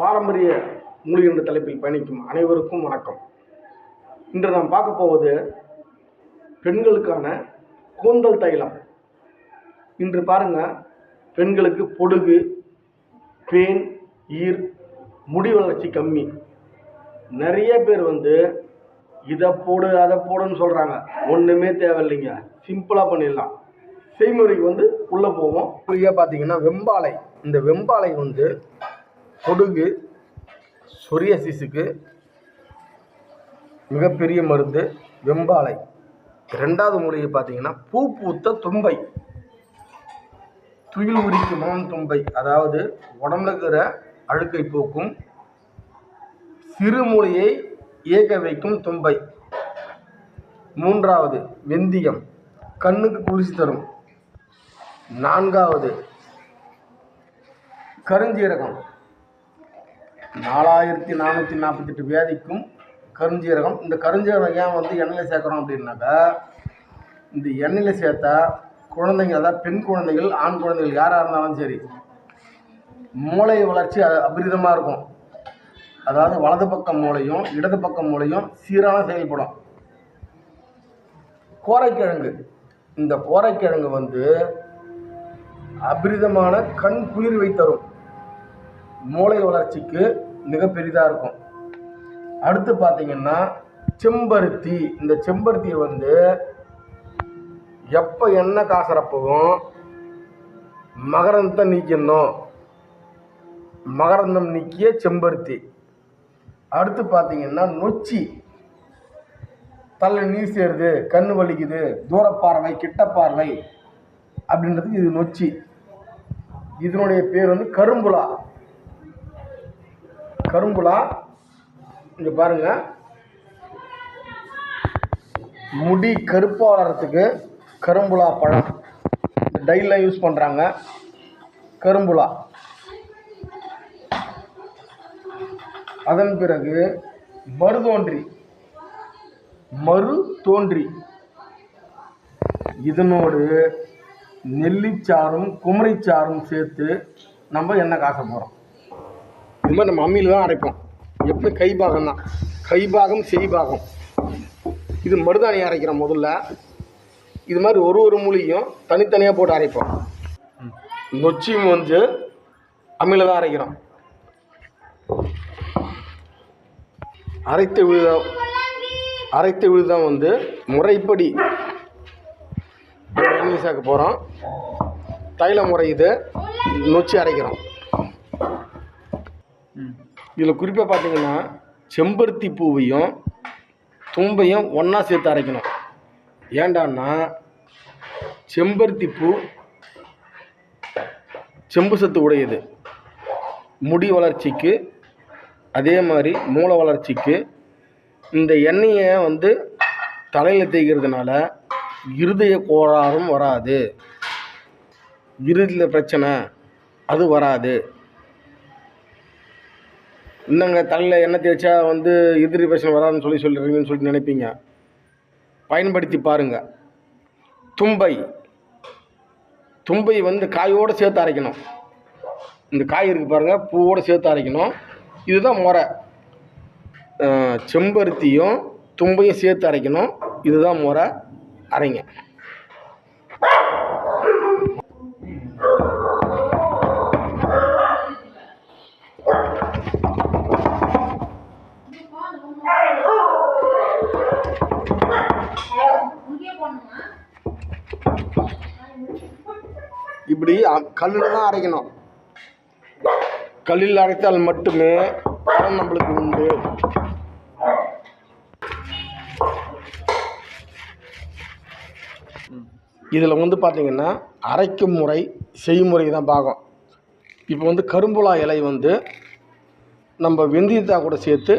பாரம்பரிய மூலிகை என்ற தலைப்பில் பயணிக்கும் அனைவருக்கும் வணக்கம். இன்று நாம் பார்க்க போவது பெண்களுக்கான கூந்தல் தைலம். இன்று பாருங்க பெண்களுக்கு பொடுகு பேன் ஈர் முடி வளர்ச்சி கம்மி. நிறைய பேர் வந்து இதை போடு அதை போடுன்னு சொல்கிறாங்க ஒன்றுமே தேவையில்லைங்க. சிம்பிளாக பண்ணிடலாம். செய்முறைக்கு வந்து உள்ளே போவோம். ஃப்ரீயாக பார்த்தீங்கன்னா வெம்பாலை. இந்த வெம்பாலை வந்து பொடுகு சொரியாசிஸுக்கு மிகப்பெரிய மருந்து வெம்பாலை. ரெண்டாவது மூலிகை பார்த்தீங்கன்னா பூ பூத்த தும்பை. துயில் உரிக்கும் தும்பை. அதாவது உடம்புல இருக்கிற அழுக்கை போக்கும் சிறுமூளையை இயக்க வைக்கும் தும்பை. மூன்றாவது வெந்தயம் கண்ணுக்கு குளிர்ச்சி தரும். நான்காவது கருஞ்சீரகம். நாலாயிரத்தி நானூற்றி நாற்பத்தெட்டு வியாதிக்கும் கருஞ்சீரகம். இந்த கருஞ்சீரகம் ஏன் வந்து எண்ணெயில் சேர்க்குறோம் அப்படின்னாக்கா இந்த எண்ணெயில் சேர்த்தா குழந்தைங்க அதாவது பெண் குழந்தைகள் ஆண் குழந்தைகள் யாராக இருந்தாலும் சரி மூளை வளர்ச்சி அபரிதமாக இருக்கும். அதாவது வலது பக்கம் மூளையும் இடது பக்கம் மூளையும் சீரான செயல்படும். கோரைக்கிழங்கு. இந்த கோரைக்கிழங்கு வந்து அபரிதமான கண் குளிர்வை தரும். மூளை வளர்ச்சிக்கு மிக பெரிதாக இருக்கும். அடுத்து பார்த்தீங்கன்னா செம்பருத்தி. இந்த செம்பருத்தியை வந்து எப்போ என்ன காசுறப்பவும் மகரந்தத்தை நீக்கணும் மகரந்தம் நீக்கிய செம்பருத்தி. அடுத்து பார்த்தீங்கன்னா நொச்சி. தலை நீர் சேருது கண் வலிக்குது தூரப்பார்வை கிட்டப்பார்வை. அப்படின்றதுக்கு இது நொச்சி. இதனுடைய பேர் வந்து கரும்புலா. கரும்புலா? இங்கே பாருங்கள் முடி கருப்பாக வளர்கிறதுக்கு கரும்புலா பழம். இந்த டைலாம் யூஸ் பண்ணுறாங்க கரும்புலா. அதன் பிறகு மருதோன்றி. மறு தோன்றி இதனோடு நெல்லிச்சாரும் குமரிச்சாறும் சேர்த்து நம்ம எண்ணெய் காச போகிறோம் இது மாதிரி நம்ம அம்மியில் தான் அரைப்போம். எப்படி கைபாகம் தான் கைபாகம் செய்பாகம் இது மருதாணி அரைக்கிறோம் முதல்ல. இது மாதிரி ஒரு ஒரு மூலிகையும் தனித்தனியாக போட்டு அரைப்போம். நொச்சியும் வந்து அம்மியில் தான் அரைக்கிறோம். அரைத்த விழுதா அரைத்த விழுதான் வந்து முறைப்படி எண்ணெய் சேர்க்க போகிறோம் தைல முறை இது. நொச்சி அரைக்கிறோம். இதில் குறிப்பாக பார்த்தீங்கன்னா செம்பருத்தி பூவையும் தும்பையும் ஒன்றா சேர்த்து அரைக்கணும். ஏண்டான்னா செம்பருத்தி பூ செம்பு சத்து உடையது. முடி வளர்ச்சிக்கு அதே மாதிரி மூளை வளர்ச்சிக்கு இந்த எண்ணெயை வந்து தலையில் தேய்க்கிறதுனால இருதய கோளாறும் வராது. இருதய பிரச்சனை அது வராது. இன்னங்க தலையில் எண்ணெய் தேய்ச்சா வந்து எதிரி பிரச்சனை வராதுன்னு சொல்லி சொல்லிடுறீங்கன்னு சொல்லிட்டு நினைப்பீங்க. பயன்படுத்தி பாருங்கள் தும்பை. தும்பை வந்து காயோடு சேர்த்து அரைக்கணும். இந்த காய் இருக்குது பாருங்கள் பூவோடு சேர்த்து அரைக்கணும். இதுதான் முறை. செம்பருத்தியும் தும்பையும் சேர்த்து அரைக்கணும். இதுதான் முறை. அரைங்க. இப்படி கல்லில் தான் அரைக்கணும். கல்லில் அரைத்தால் மட்டுமே பணம் நம்மளுக்கு உண்டு. இதில் வந்து பார்த்திங்கன்னா அரைக்கும் முறை செய்முறை தான் பார்க்கும் இப்போ வந்து கரும்புலா இலை வந்து நம்ம வெந்தயத்தா கூட சேர்த்து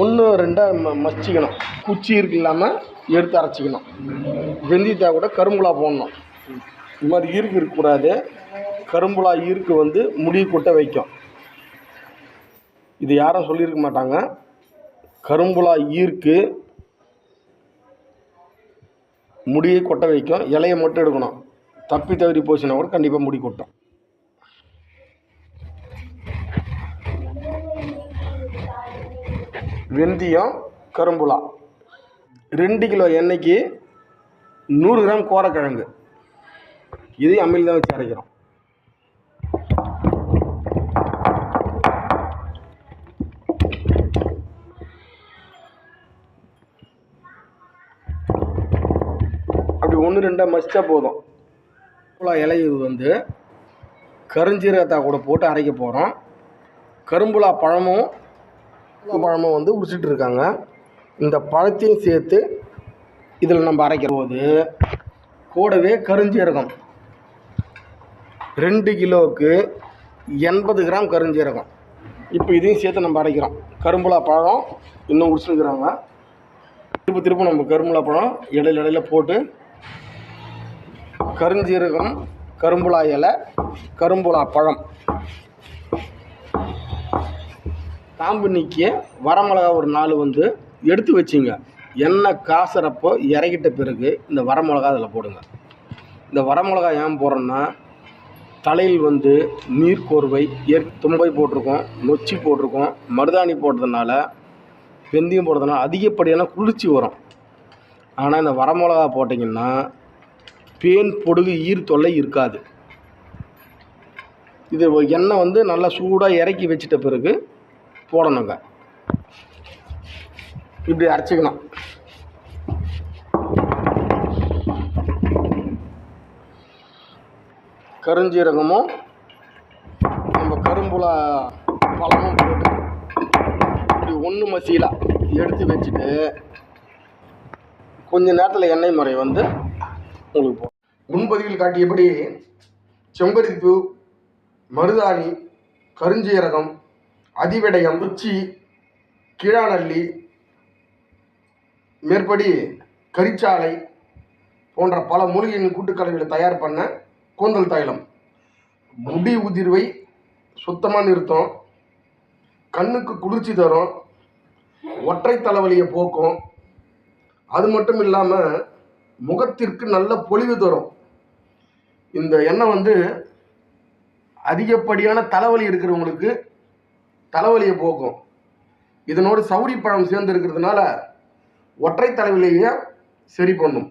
ஒன்று ரெண்டாக ம மச்சிக்கணும் குச்சி இருக்கு இல்லாமல் எடுத்து அரைச்சிக்கணும். வெந்தயத்தை கூட கரும்புலா போடணும். இது மாதிரி ஈர்க்கு இருக்கக்கூடாது. கரும்புலா ஈர்க்கு வந்து முடி கொட்ட வைக்கும். இது யாரும் சொல்லியிருக்க மாட்டாங்க. கரும்புலா ஈர்க்கு முடியை கொட்ட வைக்கும். இலையை மட்டும் எடுக்கணும். தப்பி தவறி போச்சுன்னா கூட கண்டிப்பாக முடி கொட்டும். வெந்தயம் கரும்புலா. ரெண்டு கிலோ எண்ணெய்க்கு நூறு கிராம் கோரக்கிழங்கு. இதையும் அம்மியில் தான் வச்சு அரைக்கிறோம். அப்படி ஒன்று ரெண்டாக மசிச்சா போதும். கரும்புலா இலை இது வந்து கருஞ்சீரகத்தை கூட போட்டு அரைக்க போகிறோம் கரும்புலா பழமும் பழமும் வந்து உரிச்சிட்டு இருக்காங்க இந்த பழத்தையும் சேர்த்து இதில் நம்ம அரைக்கிற போது கூடவே கருஞ்சீரகம். ரெண்டு கிலோவுக்கு எண்பது கிராம் கருஞ்சீரகம். இப்போ இதையும் சேர்த்து நம்ம அரைக்கிறோம். கரும்புலா பழம் இன்னும் உரிச்சுக்கிறாங்க திரும்ப திரும்ப நம்ம கரும்புலா பழம் இடையில இடையில போட்டு கருஞ்சீரகம் கரும்புலா இலை கரும்புலா பழம் காம்பு நீக்கிய வரமிளகா ஒரு நாலு வந்து எடுத்து வச்சிங்க. எண்ணெய் காசுறப்போ இறக்கிட்ட பிறகு இந்த வரமிளகா அதில் போடுங்க. இந்த வரமிளகா ஏன் போடுறோன்னா தலையில் வந்து நீர்க்கோர்வை ஏற் தும்பை போட்டிருக்கோம் நொச்சி போட்டிருக்கோம் மருதாணி போடுறதுனால வெந்தயம் போடுறதுனால அதிகப்படியான குளிர்ச்சி வரும். ஆனால் இந்த வரமிளகா போட்டிங்கன்னா பேன் பொடுகு ஈர் தொல்லை இருக்காது. இது எண்ணெய் வந்து நல்லா சூடாக இறக்கி வச்சிட்ட பிறகு போடணுங்க. இப்படி அரைச்சிக்கணும். கருஞ்சீரகமும் நம்ம கரும்புலா பழமும் போட்டு இப்படி ஒன்று மசியலாக எடுத்து வச்சுட்டு கொஞ்ச நேரத்தில் எண்ணெய் முறை வந்து உங்களுக்கு போகும் முன்பதிவில் காட்டியபடி செம்பருத்திப்பூ மருதாணி கருஞ்சீரகம் அதிவிடயம் உச்சி கீழானள்ளி மேற்படி கரிச்சாலை போன்ற பல மூலிகையின் கூட்டுக்கலவையில் தயார் பண்ண கூந்தல் தைலம். முடி உதிர்வை சுத்தமாக நிறுத்தும். கண்ணுக்கு குளிர்ச்சி தரும். ஒற்றை தலைவலியை போக்கும். அது மட்டும் இல்லாமல் முகத்திற்கு நல்ல பொலிவு தரும். இந்த எண்ணெய் வந்து அதிகப்படியான தலைவலி இருக்கிறவங்களுக்கு தலைவலியை போக்கும். இதனோடு சௌரி பழம் சேர்ந்து இருக்கிறதுனால ஒற்றை தலைவலியை சரி பண்ணும்.